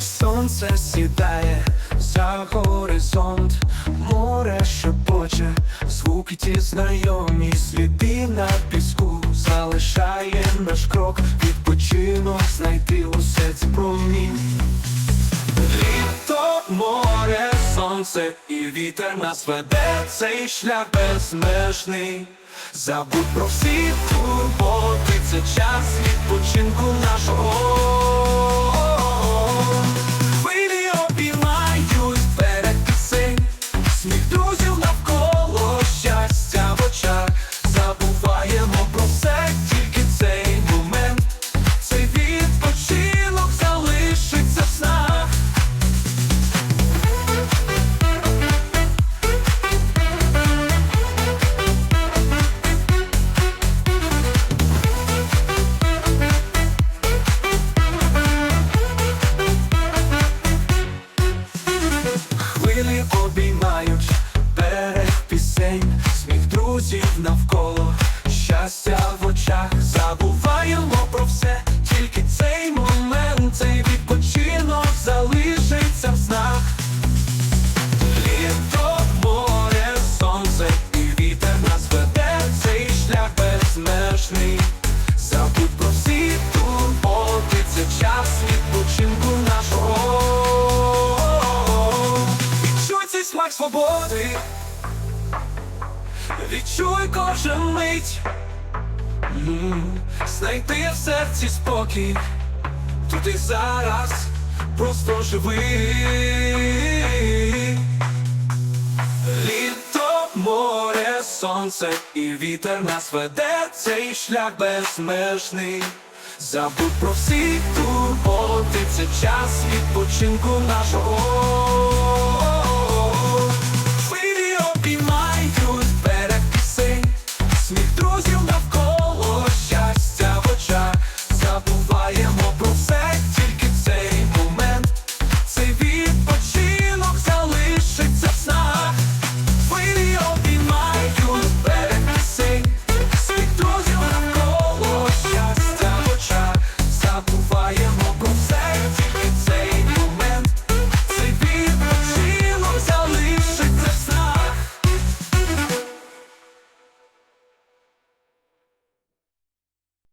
Сонце сідає за горизонт, море шепоче, звуки ті знайомі, сліди на піску залишає наш крок, відпочинок знайти у серці промінь. Літо, море, сонце і вітер нас веде, цей шлях безмежний. Забудь про всі турботи, це час відпочинку нашого. Друзів навколо, щастя в очах, забуваємо про все, тільки цей момент, цей відпочинок залишиться в снах. Літо, море, сонце і вітер нас веде, цей шлях безмежний. Забудь про всі турботи, це час відпочинку нашого. Відчуй смак свободи, відчуй кожен мить, знайти в серці спокій, тут і зараз просто живи. Літо, море, сонце і вітер нас веде, цей шлях безмежний. Забудь про всі турботи, це час відпочинку нашого.